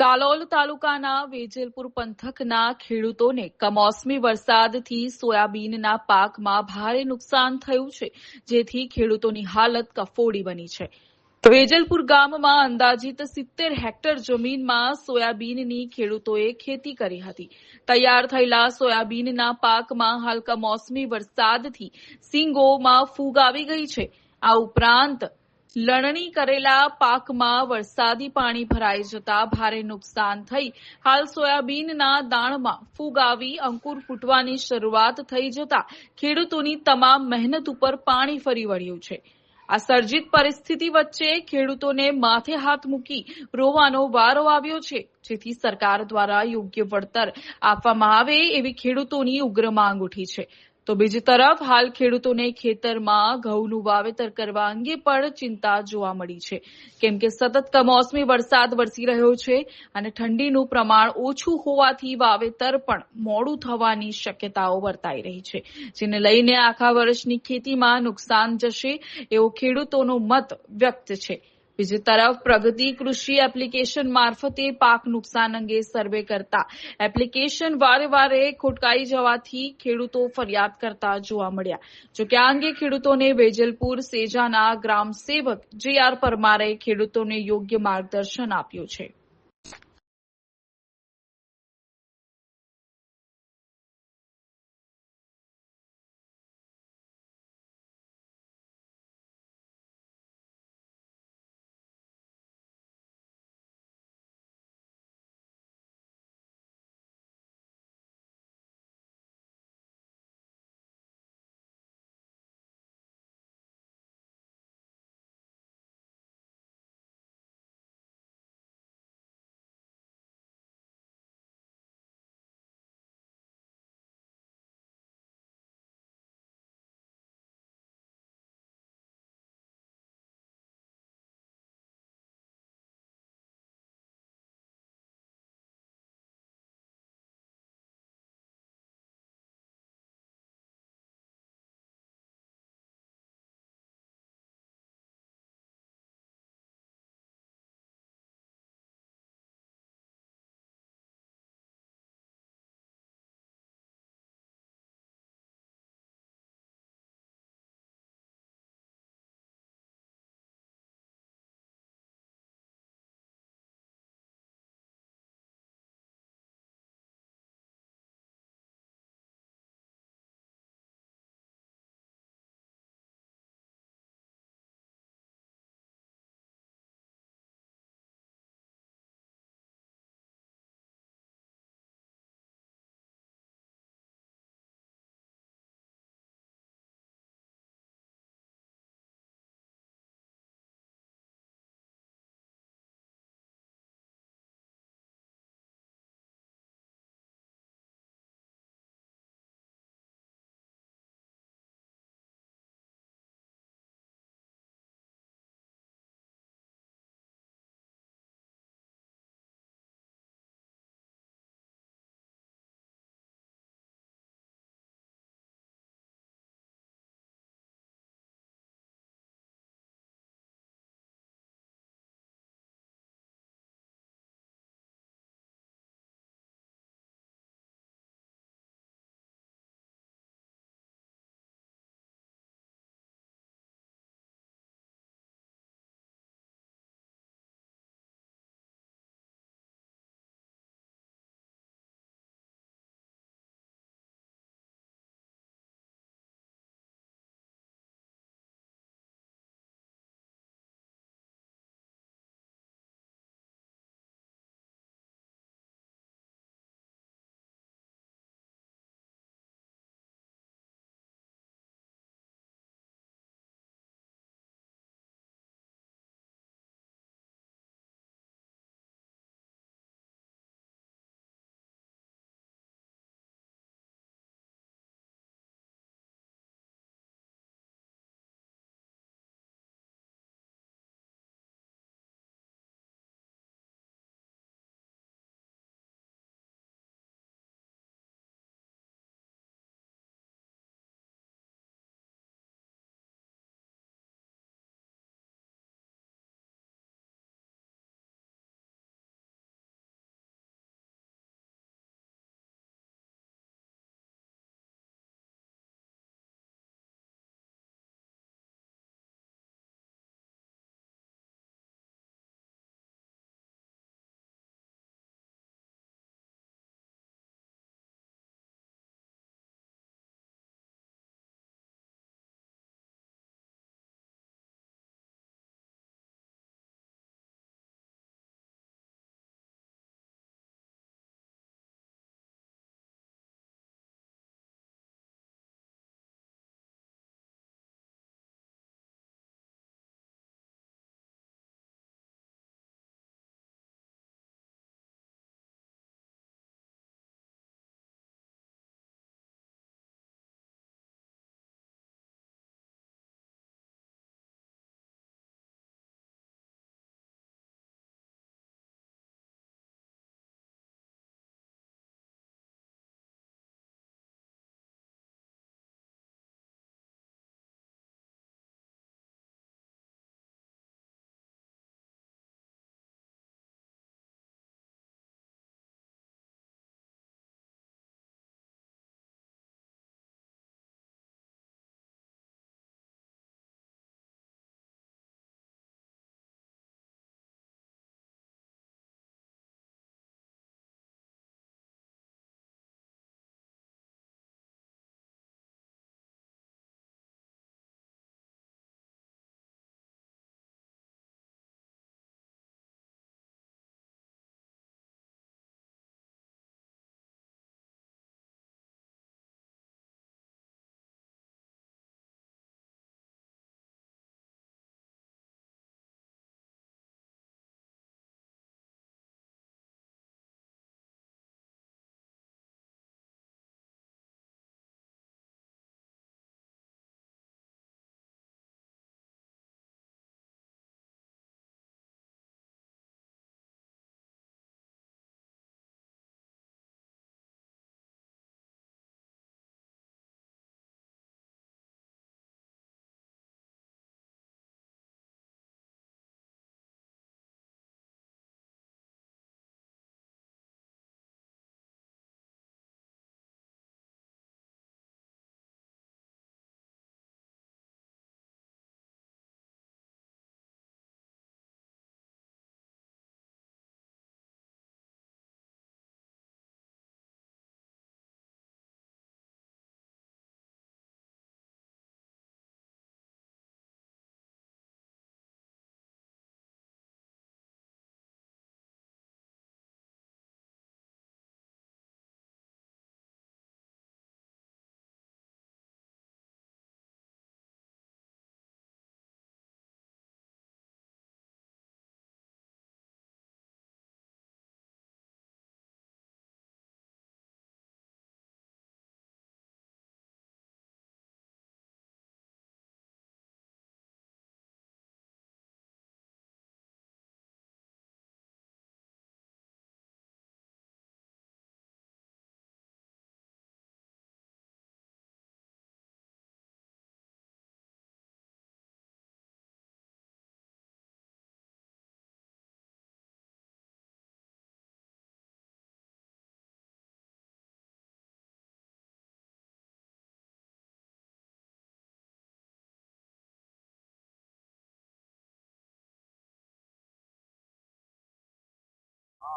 કાલોલ તાલુકાના વેજલપુર પંથકના ખેડૂતોને કમોસમી વરસાદથી સોયાબીનના પાકમાં ભારે નુકસાન થયું છે, જેથી ખેડૂતોની હાલત કફોડી બની છે. વેજલપુર ગામમાં અંદાજિત સિત્તેર હેક્ટર જમીનમાં સોયાબીનની ખેડૂતોએ ખેતી કરી હતી. તૈયાર થયેલા સોયાબીનના પાકમાં હાલ કમોસમી વરસાદથી સિંગોમાં ફૂગ આવી ગઈ છે. આ ઉપરાંત લણણી કરેલા પાકમાં વરસાદી પાણી ભરાઈ જતા ભારે નુકસાન થઈ. હાલ સોયાબીનના દાણમાં ફૂગ આવી, અંકુર ફૂટવાની શરૂઆત થઈ જતા ખેડૂતોની તમામ મહેનત ઉપર પાણી ફરી વળ્યું છે. આ સર્જિત પરિસ્થિતિ વચ્ચે ખેડૂતોને માથે હાથ મૂકી રોવાનો વારો આવ્યો છે, જેથી સરકાર દ્વારા યોગ્ય વળતર આપવામાં આવે એવી ખેડૂતોની ઉગ્ર માંગ ઉઠી છે. તો બીજી તરફ હાલ ખેડૂતોને ખેતરમાં ઘઉંનું વાવેતર કરવા અંગે પણ ચિંતા જોવા મળી છે. કેમ કે સતત કમોસમી વરસાદ વરસી રહ્યો છે અને ઠંડીનું પ્રમાણ ઓછું હોવાથી વાવેતર પણ મોડું થવાની શક્યતાઓ વર્તાઈ રહી છે. જેને લઈને આખા વર્ષની ખેતીમાં નુકસાન જશે એવો ખેડૂતોનો મત વ્યક્ત છે. બીજી તરફ પ્રગતિ કૃષિ એપ્લિકેશન મારફતે પાક નુકસાન અંગે સર્વે કરતા. એપ્લિકેશન વારે વારે ખોટકાઈ જવાથી ખેડૂતો ફરિયાદ કરતા જોવા મળ્યા. જોકે આ અંગે ખેડૂતોને વેજલપુર સેજાના ગ્રામ સેવક જે આર પરમારે ખેડૂતોને યોગ્ય માર્ગદર્શન આપ્યું છે.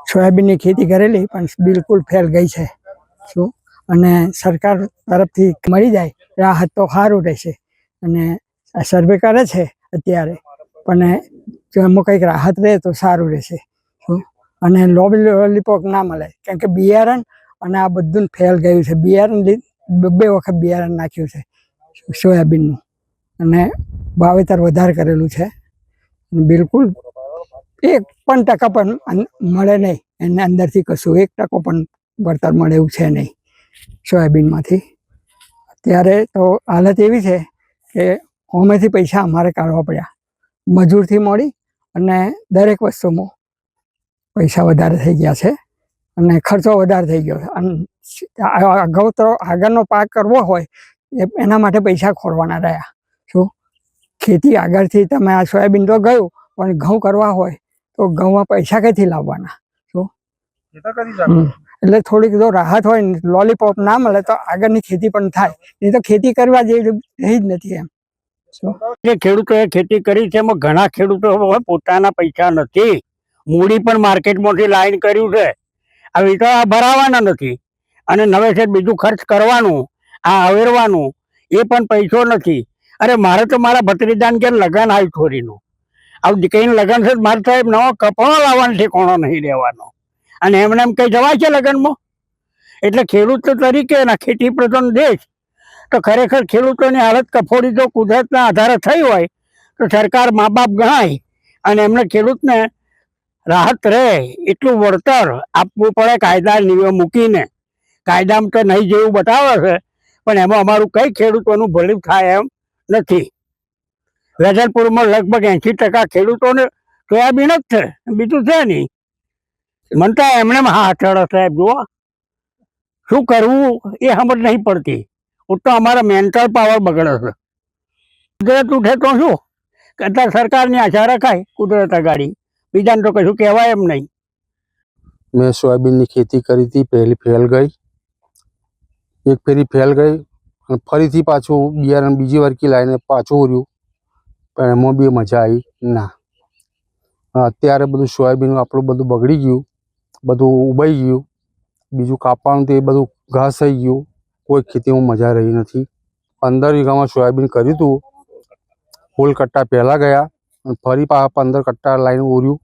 સોયાબીનની ખેતી કરેલી, પણ બિલકુલ ફેલ ગઈ છે. શું? અને સરકાર તરફથી મળી જાય, રાહત તો સારું રહેશે. અને સર્વે કરે છે અત્યારે, પણ જો એમાં કંઈક રાહત રહે તો સારું રહેશે. શું? અને લોલીપોક ના મળે, કેમ કે બિયારણ અને આ બધું ફેલ ગયું છે. બિયારણ બે વખત બિયારણ નાખ્યું છે, સોયાબીનનું. અને વાવેતર વધારે કરેલું છે. બિલકુલ એક પણ ટકા પણ મળે નહીં. એને અંદરથી કશું એક ટકો પણ વળતર મળે એવું છે નહીં સોયાબીનમાંથી. અત્યારે તો હાલત એવી છે કે હોમેથી પૈસા અમારે કાઢવા પડ્યા. મજૂરથી મળી અને દરેક વસ્તુમાં પૈસા વધારે થઈ ગયા છે અને ખર્ચો વધારે થઈ ગયો છે. અને અગાઉ તો આગળનો પાક કરવો હોય એના માટે પૈસા ખોરવાના રહ્યા. શું? ખેતી આગળથી તમે આ સોયાબીન તો ગયું, પણ ઘઉં કરવા હોય તો ઘઉંમાં પૈસા ક્યાંથી લાવવાના. એટલે થોડીક જો રાહત હોય ને લોલીપોપ ના મળે તો આગળની ખેતી પણ થાય. નહીં તો ખેતી કરવા જેવી રહી જ નથી એમ. જે. ખેડૂતોએ ખેતી કરી છે એમાં ઘણા ખેડૂતો પોતાના પૈસા નથી. મૂડી પણ માર્કેટમાંથી લાઈન કર્યું છે. આવી તો આ ભરાવાના નથી. અને નવેસર બીજું ખર્ચ કરવાનું આ અવેરવાનું એ પણ પૈસો નથી. અરે મારે તો મારા ભત્રીદાન કે લગન આવ્યું છોરીનું. આવું દીકરીનું લગન છે તો મારે સાહેબ નવો કપડો લાવવાનો ઠેકોણો નહીં લેવાનો અને એમને એમ કઈ જવાય છે લગ્નમાં? એટલે ખેડૂત તરીકે એના ખેતી પ્રધાન દેશ, તો ખરેખર ખેડૂતોની હાલત કફોડી જો કુદરતના આધારે થઈ હોય, તો સરકાર મા બાપ ગણાય અને એમને ખેડૂતને રાહત રહે, એટલું વળતર આપવું પડે કાયદા નિયમ મૂકીને. કાયદામાં તો નહીં જેવું બતાવે છે, પણ એમાં અમારું કઈ ખેડૂતોનું ભલું થાય એમ નથી. વેજલપુરમાં લગભગ એંશી ટકા ખેડૂતોને સોયાબીન જ છે. બીજું છે નહીં. મનતા એમને હા ચડે સાહેબ, જુઓ. શું કરવું એ સમજ નહીં પડતી. તો અમારા મેન્ટલ પાવર બગડે છે. કુદરત ઉઠે તો શું? અત્યારે સરકારની આશા રખાય કુદરત આગાડી બીજાને તો કશું કહેવાય એમ નહીં. મેં સોયાબીનની ખેતી કરી હતી, પહેલી ફેલ ગઈ. એક ફેરી ફેલ ગઈ અને ફરીથી પાછું બિયારણ બીજી વારકી લાવીને પાછું ઉર્યું. પણ એમાં બી મજા આવી. ના. અત્યારે બધું સોયાબીન આપણું બધું બગડી ગયું. બધું ઉબાઈ ગયું. બીજું કાપવાનું તે બધું ઘાસ થઈ ગયું. કોઈ ખેતીમાં મજા રહી નથી. પંદર વીઘામાં સોયાબીન કર્યું હતું. ફૂલ કટ્ટા પહેલાં ગયા અને ફરી પાછા પંદર કટ્ટા લાઈન ઉર્યું.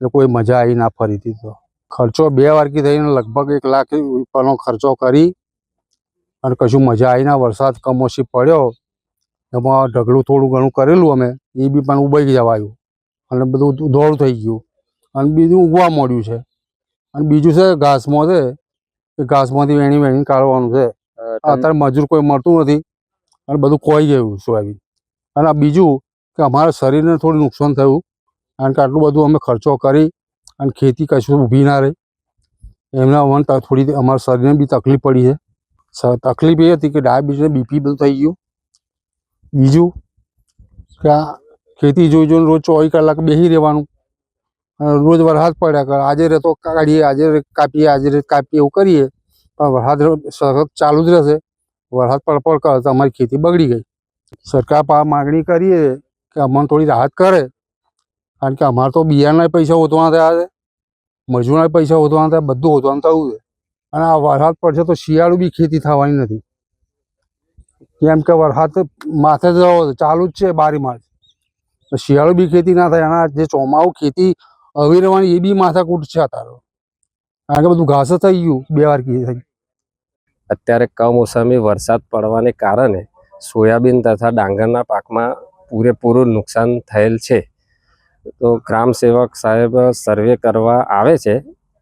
એટલે કોઈ મજા આવી ના ફરીથી તો. ખર્ચો બે વારકી થઈને લગભગ એક લાખ રૂપિયાનો ખર્ચો કરી અને કશું મજા આવી ના. વરસાદ કમોસી પડ્યો. એમાં ઢગલું થોડું ઘણું કરેલું અમે એ બી પણ ઉબાઈ જવાયું અને બધું ધોળ થઈ ગયું. અને બીજું ઉગવા મળ્યું છે. અને બીજું છે ઘાસમાં છે એ ઘાસમાંથી વેણી વેણી કાઢવાનું છે. અત્યારે મજૂર કોઈ મળતું નથી. અને બધું ખોઈ ગયું સોયાબીન. અને આ બીજું કે અમારા શરીરને થોડું નુકસાન થયું. કારણ કે આટલું બધું અમે ખર્ચો કરી અને ખેતી કશું ઊભી ના રહી. એમના અમને થોડી અમારા શરીરને બી તકલીફ પડી છે. તકલીફ એ હતી કે ડાયાબિટીસ બીપી બધું થઈ ગયું. બીજું? કે આ ખેતી જોઈ જોઈને રોજ ચોવીસ કલાક બેસી રહેવાનું. રોજ વરસાદ પડ્યા કરે. આજે રહેતો કાઢીએ, આજે કાપીએ, આજે રે કાપીએ એવું કરીએ. પણ વરસાદ સતત ચાલુ જ રહેશે. વરસાદ પડપડ કરે તો અમારી ખેતી બગડી ગઈ. સરકાર પાસે માગણી કરીએ કે અમને થોડી રાહત કરે. કારણ કે અમારે તો બિયારણના પૈસા હોતવાના થયા છે. મજૂરના પૈસા વધવાના થયા, બધું વધવાનું થયું છે. અને આ વરસાદ પડશે તો શિયાળું બી ખેતી થવાની નથી. કેમ કે વરસાદ માથે જ ચાલુ જ છે બારી તો શિયાળું બી ખેતી ના થાય, એના જે ચોમાવું ખેતી આવી રહેવાની એ બી માથાકૂટ છે અત્યારે. કારણ કે બધું ઘાસ થઈ ગયું, બે વાર થઈ. અત્યારે કમોસમી વરસાદ પડવાને કારણે સોયાબીન તથા ડાંગરના પાકમાં પૂરેપૂરું નુકસાન થયેલ છે. તો ગ્રામ સેવક સાહેબ સર્વે કરવા આવે છે,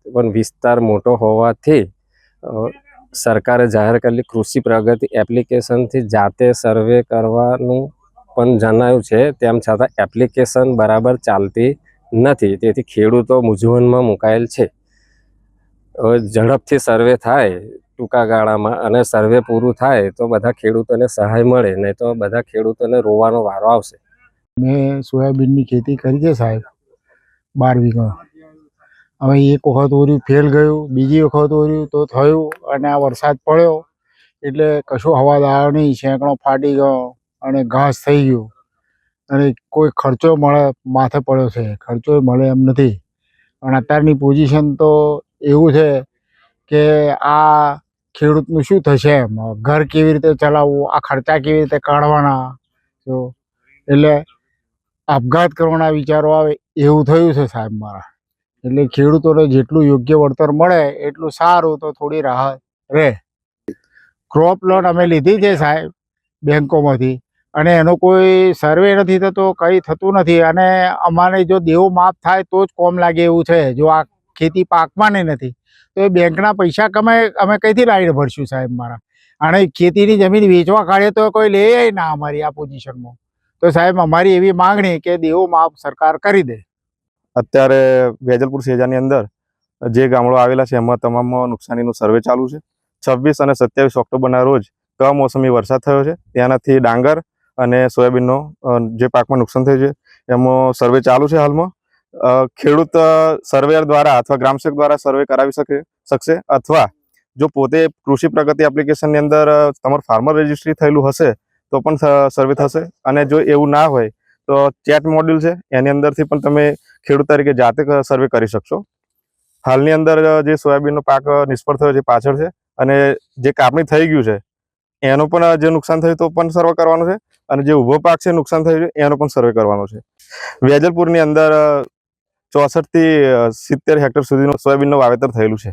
પણ વિસ્તાર મોટો હોવાથી સરકારે જાહેર કરેલી કૃષિ પ્રગતિ એપ્લિકેશનથી જાતે સર્વે કરવાનું પણ જણાવ્યું છે, તેમ છતાં એપ્લિકેશન બરાબર ચાલતી નથી. તેથી ખેડૂતો મૂંઝવણમાં મુકાયેલ છે. ઝડપથી સર્વે થાય ટૂંકા ગાળામાં અને સર્વે પૂરું થાય તો બધા ખેડૂતોને સહાય મળે, નહીં તો બધા ખેડૂતોને રોવાનો વારો આવશે. મેં સોયાબીનની ખેતી કરી છે સાહેબ, બાર વીઘા હવે એક વખત ઓર્યું, ફેલ ગયું, બીજી વખત ઓર્યું, તો થયું અને આ વરસાદ પડ્યો. એટલે કશું હવા આવ્યો નહીં શેંકડો ફાટી ગયો અને ઘાસ થઈ ગયું. અને કોઈ ખર્ચો મળે, માથે પડ્યો છે. ખર્ચો મળે એમ નથી. પણ અત્યારની પોઝિશન તો એવું છે કે આ ખેડૂતનું શું થશે એમ? ઘર કેવી રીતે ચલાવવું? આ ખર્ચા કેવી રીતે કાઢવાના? જો, એટલે આપઘાત કરવાના વિચારો આવે એવું થયું છે સાહેબ મારા. એટલે ખેડૂતોને જેટલું યોગ્ય વળતર મળે, એટલું સારું તો થોડી રાહત. રહે ક્રોપ લોન અમે લીધી છે સાહેબ, બેંકોમાંથી. અને એનો કોઈ સર્વે નથી થતો, કંઈ થતું નથી. અને અમારે જો દેવું માફ થાય તો જ કોમ લાગે એવું છે. જો આ ખેતી પાકમાં નથી, તો એ બેંકના પૈસા કમે અમે કઈથી લાવીને ભરશું સાહેબ મારા? અને ખેતીની જમીન વેચવા કાઢે તો કોઈ લે ના અમારી આ પોઝિશનમાં તો સાહેબ અમારી એવી માંગણી કે દેવું માફ સરકાર કરી દે. અત્યારે વેજલપુર સેજાની અંદર જે ગામડો આવેલા છે, એમાં તમામ નુકસાનીનું સર્વે ચાલુ છે. છવ્વીસ અને સત્યાવીસ ઓક્ટોબરના રોજ કમોસમી વરસાદ થયો છે. તેનાથી ડાંગર અને સોયાબીનનો જે પાકમાં નુકસાન થયું છે એમાં સર્વે ચાલુ છે હાલમાં. ખેડૂત સર્વેયર દ્વારા અથવા ગ્રામસેવક દ્વારા સર્વે કરાવી શકે, શકશે અથવા જો પોતે કૃષિ પ્રગતિ એપ્લિકેશનની અંદર તમારું ફાર્મર રજિસ્ટ્રી થયેલું હશે તો પણ સર્વે થશે. અને જો એવું ના હોય તો ચેટ મોડ્યુલ છે. એની અંદરથી પણ તમે ખેડૂત તરીકે જાતે સર્વે કરી શકશો. હાલની અંદર જે સોયાબીનનો પાક નિષ્ફળ થયો છે, પાછળ છે અને જે કાપણી થઈ ગયું છે, એનો પણ જે નુકસાન થયું તો પણ સર્વે કરવાનું છે અને જે ઊભો પાક છે, નુકસાન થયું છે, એનો પણ સર્વે કરવાનો છે. વેજલપુરની અંદર ચોસઠથી સિત્તેર હેક્ટર સુધીનું સોયાબીનનું વાવેતર થયેલું છે.